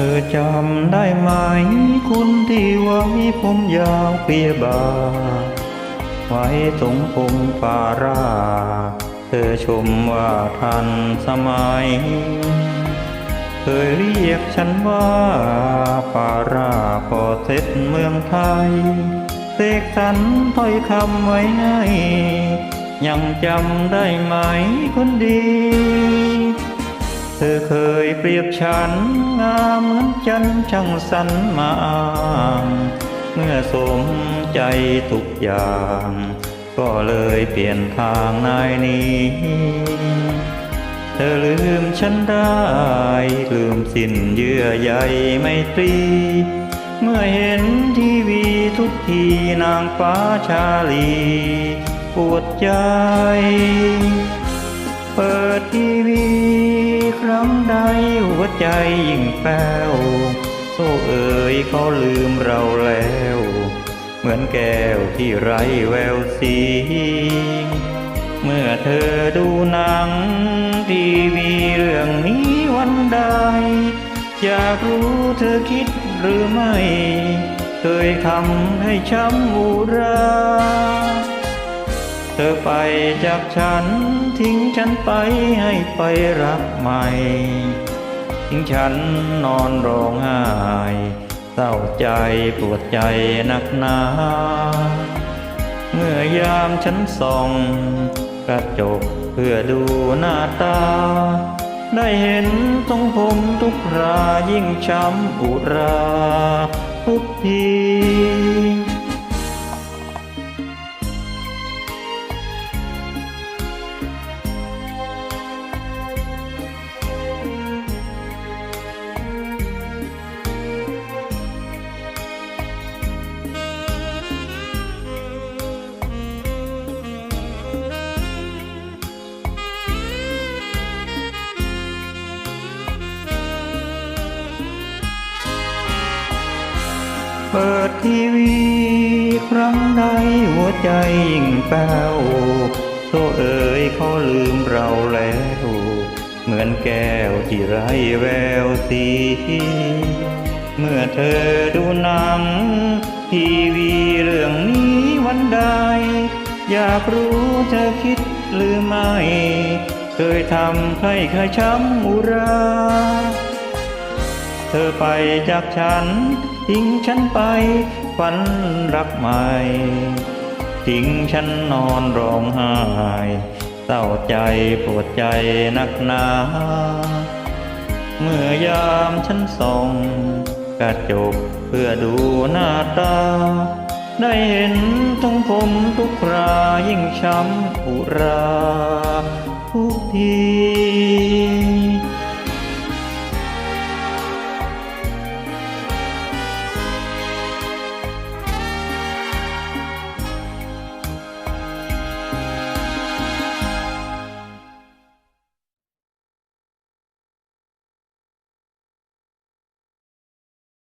ธอจำได้ไหมคุณที่ไว้ผมยาวเปียบา ไว้ตรงผมปารา เธอชมว่าทันสมัย เคยเรียกฉันว่าปาราพอเสร็จเมืองไทย เสกสรรถ้อยคำไว้ให้ ยังจำได้ไหมคนดี เธอเคยเปรียบฉัน งามเหมือนจันช่างสรรมาอางเมื่อสมใจทุกอย่าง ก็เลยเปลี่ยนทางนายนี้ เธอลืมฉันได้ ลืมสิ้นเยื่อใยไม่ตรี เมื่อเห็นทีวีทุกทีนางฟ้าชาลีปวดใจ เปิดทีวี ครั้งใดหัวใจยิ่งแป้วโซ่เอ๋ยเขาลืมเราแล้ว เหมือนแก้วที่ไร้แววสี เมื่อเธอดูหนัง ทีวีเรื่องนี้วันใด อยากรู้เธอคิดหรือไม่ เคยทำให้ช้ำอุรา เธอไปจากฉัน ทิ้งฉันไปให้ไปรักใหม่ ทิ้งฉันนอนร้องไห้เศร้าใจปวดใจหนักหนาเมื่อยามฉันส่อง กระจกเพื่อดูหน้าตา ได้เห็นทรงผมทุกรายิ่งช้ำอุราทุกที เปิดทีวีครั้งใดหัวใจยิ่งแป้วโซเอ๋ยเขาลืมเราแล้ว เหมือนแก้วที่ไร้แววสี เมื่อเธอดูหนัง ทีวีเรื่องนี้วันใด อยากรู้เธอคิดหรือไม่ เคยทำให้ใครช้ำอุรา เธอไปจากฉัน ทิ้งฉันไปฝันรักใหม่ทิ้งฉันนอนร้องไห้เศร้าใจปวดใจนักหนา เมื่อยามฉันส่องกระจกเพื่อดูหน้าตา ได้เห็นทรงผมทุกครายิ่งช้ำอุราทุกที